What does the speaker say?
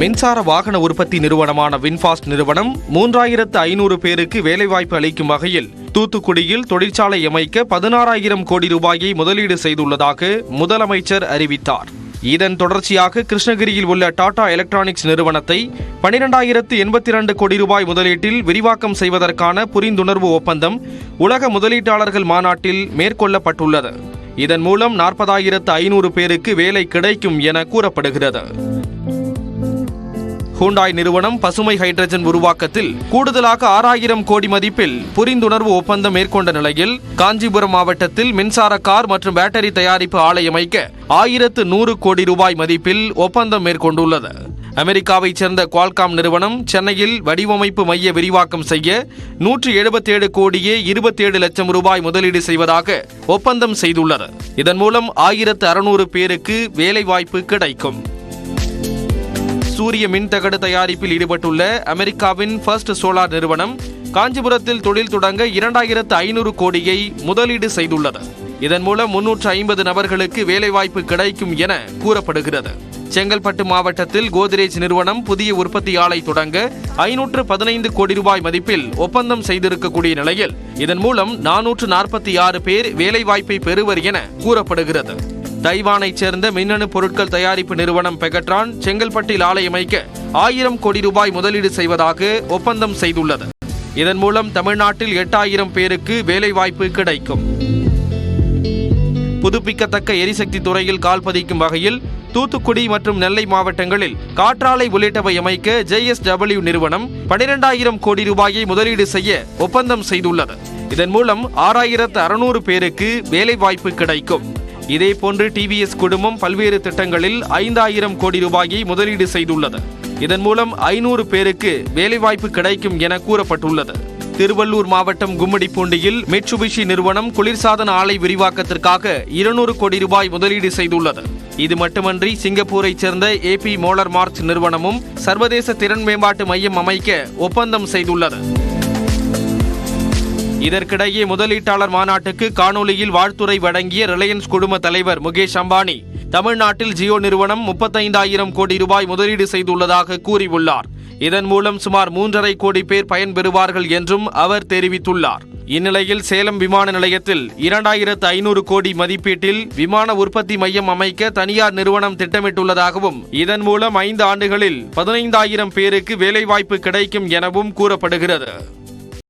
மின்சார வாகன உற்பத்தி நிறுவனமான வின்ஃபாஸ்ட் நிறுவனம் மூன்றாயிரத்து ஐநூறு பேருக்கு வேலைவாய்ப்பு அளிக்கும் வகையில் தூத்துக்குடியில் தொழிற்சாலை அமைக்க பதினாறாயிரம் கோடி ரூபாயை முதலீடு செய்துள்ளதாக முதலமைச்சர் அறிவித்தார். இதன் தொடர்ச்சியாக கிருஷ்ணகிரியில் உள்ள டாடா எலக்ட்ரானிக்ஸ் நிறுவனத்தை பனிரெண்டாயிரத்து எண்பத்தி இரண்டு கோடி ரூபாய் முதலீட்டில் விரிவாக்கம் செய்வதற்கான புரிந்துணர்வு ஒப்பந்தம் உலக முதலீட்டாளர்கள் மாநாட்டில் மேற்கொள்ளப்பட்டுள்ளது. இதன் மூலம் நாற்பதாயிரத்து ஐநூறு பேருக்கு வேலை கிடைக்கும் என கூறப்படுகிறது. ஹூண்டாய் நிறுவனம் பசுமை ஹைட்ரஜன் உருவாக்கத்தில் கூடுதலாக ஆறாயிரம் கோடி மதிப்பில் புரிந்துணர்வு ஒப்பந்தம் மேற்கொண்ட நிலையில் காஞ்சிபுரம் மாவட்டத்தில் மின்சார கார் மற்றும் பேட்டரி தயாரிப்பு ஆலை அமைக்க ஆயிரத்து நூறு கோடி ரூபாய் மதிப்பில் ஒப்பந்தம் மேற்கொண்டுள்ளது. அமெரிக்காவைச் சேர்ந்த குவால்காம் நிறுவனம் சென்னையில் வடிவமைப்பு மைய விரிவாக்கம் செய்ய நூற்று எழுபத்தேழு கோடியே இருபத்தேழு லட்சம் ரூபாய் முதலீடு செய்வதாக ஒப்பந்தம் செய்துள்ளது. இதன் மூலம் ஆயிரத்து அறுநூறு பேருக்கு வேலைவாய்ப்பு கிடைக்கும். சூரிய மின்தகடு தயாரிப்பில் ஈடுபட்டுள்ள அமெரிக்காவின் ஃபர்ஸ்ட் சோலார் நிறுவனம் காஞ்சிபுரத்தில் தொழில் தொடங்க இரண்டாயிரத்து ஐநூறு கோடியை முதலீடு செய்துள்ளது. இதன் மூலம் முன்னூற்று ஐம்பது நபர்களுக்கு வேலைவாய்ப்பு கிடைக்கும் என கூறப்படுகிறது. செங்கல்பட்டு மாவட்டத்தில் கோத்ரேஜ் நிறுவனம் புதிய உற்பத்தி ஆலை தொடங்க ஐநூற்று பதினைந்து கோடி ரூபாய் மதிப்பில் ஒப்பந்தம் செய்திருக்கக்கூடிய நிலையில் இதன் மூலம் நானூற்று நாற்பத்தி ஆறு பேர் வேலைவாய்ப்பை பெறுவர் என கூறப்படுகிறது. தைவானைச் சேர்ந்த மின்னணு பொருட்கள் தயாரிப்பு நிறுவனம் பெகட்ரான் செங்கல்பட்டில் ஆலை அமைக்க ஆயிரம் கோடி ரூபாய் முதலீடு செய்வதாக ஒப்பந்தம் செய்துள்ளது. இதன் மூலம் தமிழ்நாட்டில் எட்டாயிரம் பேருக்கு வேலைவாய்ப்பு கிடைக்கும். புதுப்பிக்கத்தக்க எரிசக்தி துறையில் கால் பதிக்கும் வகையில் தூத்துக்குடி மற்றும் நெல்லை மாவட்டங்களில் காற்றாலை உள்ளிட்டவை அமைக்க ஜேஎஸ்டபிள்யூ நிறுவனம் பனிரெண்டாயிரம் கோடி ரூபாயை முதலீடு செய்ய ஒப்பந்தம் செய்துள்ளது. இதன் மூலம் ஆறாயிரத்து அறுநூறு பேருக்கு வேலைவாய்ப்பு கிடைக்கும். இதேபோன்று டிவிஎஸ் குடும்பம் பல்வேறு திட்டங்களில் ஐந்தாயிரம் கோடி ரூபாயை முதலீடு செய்துள்ளது. இதன் மூலம் ஐநூறு பேருக்கு வேலைவாய்ப்பு கிடைக்கும் என கூறப்பட்டுள்ளது. திருவள்ளூர் மாவட்டம் கும்மிடிப்பூண்டியில் மிட்சுபிஷி நிறுவனம் குளிர்சாதன ஆலை விரிவாக்கத்திற்காக இருநூறு கோடி ரூபாய் முதலீடு செய்துள்ளது. இது மட்டுமன்றி சிங்கப்பூரைச் சேர்ந்த ஏபி மோலர் மார்ச் நிறுவனமும் சர்வதேச திறன் மேம்பாட்டு மையம் அமைக்க ஒப்பந்தம் செய்துள்ளது. இதற்கிடையே முதலீட்டாளர் மாநாட்டுக்கு காணொலியில் வாழ்த்துரை வழங்கிய ரிலையன்ஸ் குழும தலைவர் முகேஷ் அம்பானி தமிழ்நாட்டில் ஜியோ நிறுவனம் முப்பத்தைந்தாயிரம் கோடி ரூபாய் முதலீடு செய்துள்ளதாக கூறியுள்ளார். இதன் மூலம் சுமார் மூன்றரை கோடி பேர் பயன்பெறுவார்கள் என்றும் அவர் தெரிவித்துள்ளார். இந்நிலையில் சேலம் விமான நிலையத்தில் இரண்டாயிரத்து ஐநூறு கோடி மதிப்பீட்டில் விமான உற்பத்தி மையம் அமைக்க தனியார் நிறுவனம் திட்டமிட்டுள்ளதாகவும் இதன் மூலம் ஐந்து ஆண்டுகளில் பதினைந்தாயிரம் பேருக்கு வேலைவாய்ப்பு கிடைக்கும் எனவும் கூறப்படுகிறது.